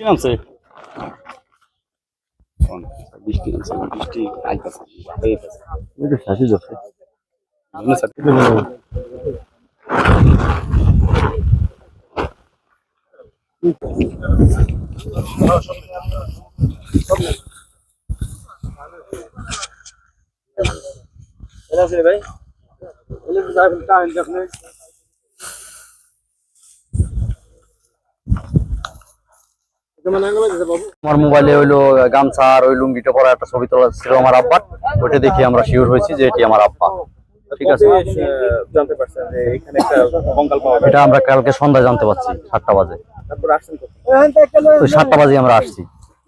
কি নামছে বৃষ্টি নামছে বৃষ্টি আইতাছে এটা শাসি যাচ্ছে না স্যার ভাই আমার মোবাইলে হইল গামছা আর ওই লুঙ্গিটা পরা একটা ছবি তোলা ছিল আমার আব্বার। ওটা দেখে আমরা শিওর হয়েছি যে এটি আমার আব্বা। ঠিক আছে? এটা আমরা কালকে সন্ধ্যায় জানতে পারছি সাতটা বাজে? তো সাতটা বাজে আমরা আসছি।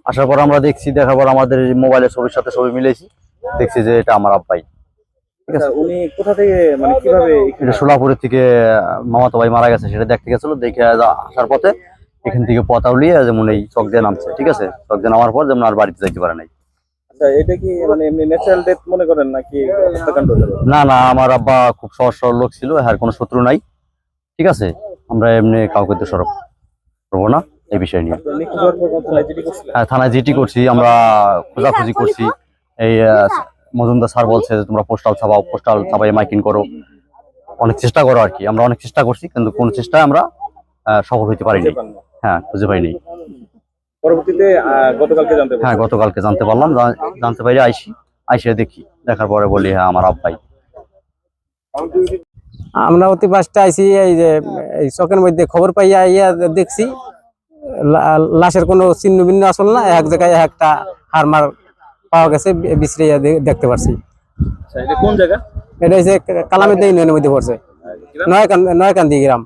আসার পর আমরা দেখছি দেখার পর আমাদের মোবাইলের ছবির সাথে ছবি মিলেছি। দেখছি যে এটা আমার আব্বাই। আচ্ছা, উনি কোথা থেকে মানে কীভাবে এটা সোলাপুরের থেকে মামাতো ভাই মারা গেছে সেটা দেখতে গেছিল দেখে আসার পথে এখান থেকে পথ উলিয়ে যেমন এই চক দিয়ে নামছে ঠিক আছে? চক দিয়ে নামার পর যেমন আর বাড়িতে যাইতে পারে নাই। আচ্ছা মানে? না না আমার আব্বা খুব সহজ সরল লোক ছিল আর কোনো শত্রু নাই ঠিক আছে? আমরা এমনি কাউকে দোষারোপ করব না এই বিষয় নিয়ে। হ্যাঁ থানায় জিটি করছি আমরা খোঁজাখুঁজি করছি। এই মজুমদার স্যার বলছে যে তোমরা পোস্টাল ছাপাও পোস্টাল ছাপাই মাইকিং করো। অনেক চেষ্টা করো আর কি আমরা অনেক চেষ্টা করছি কিন্তু কোনো চেষ্টায় আমরা সফল হইতে পারিনি। হ্যাঁ খুঁজে পাইনি। পরবর্তীতে গতকালকে জানতে হ্যাঁ গতকালকে জানতে পারলাম। জানতে পারি আইসি। আইসে দেখি দেখার পরে বলি হ্যাঁ আমার আব্বাই। আমরা অতি পাঁচটা আইসি এই যে এই চকের মধ্যে খবর পাইয়া ইয়া দেখছি। লা- লাশের কোনো চিহ্ন ভিন্ন আসল না এক জায়গায় একটা হারমার পাওয়া গেছে বি- বিছড়াইয়া দে- দেখতে পারছি। আচ্ছা, এটা কোন জায়গা? এটা হচ্ছে কালামেদ ইউনিয়নের মধ্যে পড়ছে। নয়কান নয়কান্দি গ্রাম।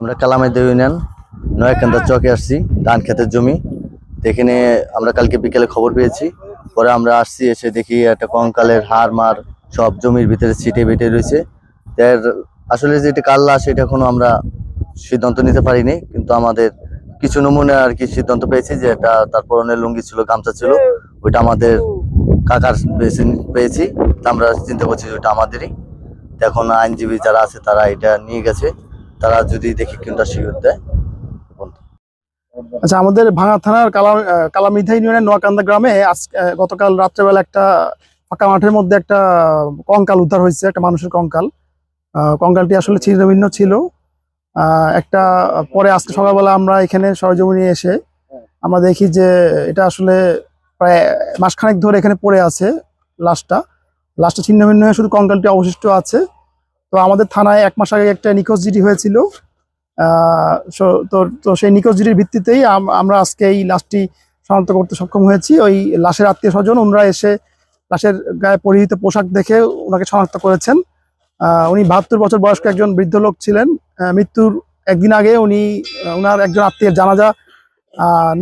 আমরা কালামের ইউনিয়ন। নয়াকান্দা চকে আসছি, ধান ক্ষেতের জমি। এখানে আমরা কালকে বিকেলে খবর পেয়েছি। পরে আমরা আসছি, এসে দেখি একটা কঙ্কালের হাড় মার সব জমির ভিতরে ছিটে বেটে রয়েছে। এর আসলে যে এটা কার লাশ এটা এখনও আমরা সিদ্ধান্ত নিতে পারিনি। কিন্তু আমাদের কিছু নমুনা আর কি সিদ্ধান্ত পেয়েছি যে এটা তার পরনের লুঙ্গি ছিল, গামছা ছিল, ওইটা আমাদের কাকার পেয়েছি। তা আমরা চিন্তা করছি ওইটা আমাদেরই। এখন আইনজীবী যারা আছে, তারা এটা নিয়ে গেছে। তারা যদি দেখি কোনটা শিওর দেয়। আচ্ছা আমাদের ভাঙা থানার কালা আহ, কালামিথা ইউনিয়নের নোয়াকান্দা গ্রামে গতকাল রাত্রেবেলা একটা ফাঁকা মাঠের মধ্যে একটা কঙ্কাল উদ্ধার হয়েছে একটা মানুষের কঙ্কাল। কঙ্কালটি আসলে ছিন্ন ভিন্ন ছিল একটা পরে আজকে সকালবেলা আমরা এখানে সরজমিনে এসে আমরা দেখি যে এটা আসলে প্রায় মাসখানেক ধরে এখানে পড়ে আছে লাশটা। লাশটা ছিন্ন ভিন্ন হয়ে শুধু কঙ্কালটি অবশিষ্ট আছে। তো আমাদের থানায় এক মাস আগে একটা নিখোঁজ জিডি হয়েছিল। তো তো সেই নিখোঁজ জিডির ভিত্তিতেই আম- আমরা আজকে এই লাশটি শনাক্ত করতে সক্ষম হয়েছি। ওই লাশের আত্মীয় স্বজন, ওনারা এসে লাশের গায়ে পরিহিত পোশাক দেখে ওনাকে শনাক্ত করেছেন। উনি বাহাত্তর বছর বয়স্ক একজন বৃদ্ধ লোক ছিলেন। মৃত্যুর একদিন আগে উনি ওনার একজন আত্মীয়ের জানাজা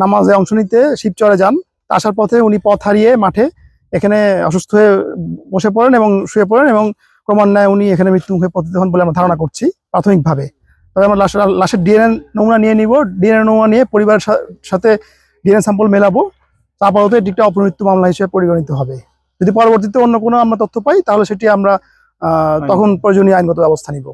নামাজে অংশ নিতে শিবচরে যান। আসার পথে উনি পথ হারিয়ে মাঠে এখানে অসুস্থ হয়ে বসে পড়েন এবং শুয়ে পড়েন এবং ক্রমান্বয়ে উনি এখানে মৃত্যুমুখে পতিত হন বলে আমরা ধারণা করছি, প্রাথমিকভাবে। তবে আমরা লাশের লাশের ডিএনএ নমুনা নিয়ে নিব। ডিএনএ নমুনা নিয়ে পরিবারের সাথে ডিএনএ স্যাম্পল মেলাবো তা আপাতত এটি একটা অপমৃত্যু মামলা হিসেবে পরিগণিত হবে। যদি পরবর্তীতে অন্য কোনো আমরা তথ্য পাই তাহলে সেটি আমরা আহ, তখন প্রয়োজনীয় আইনগত ব্যবস্থা নিব।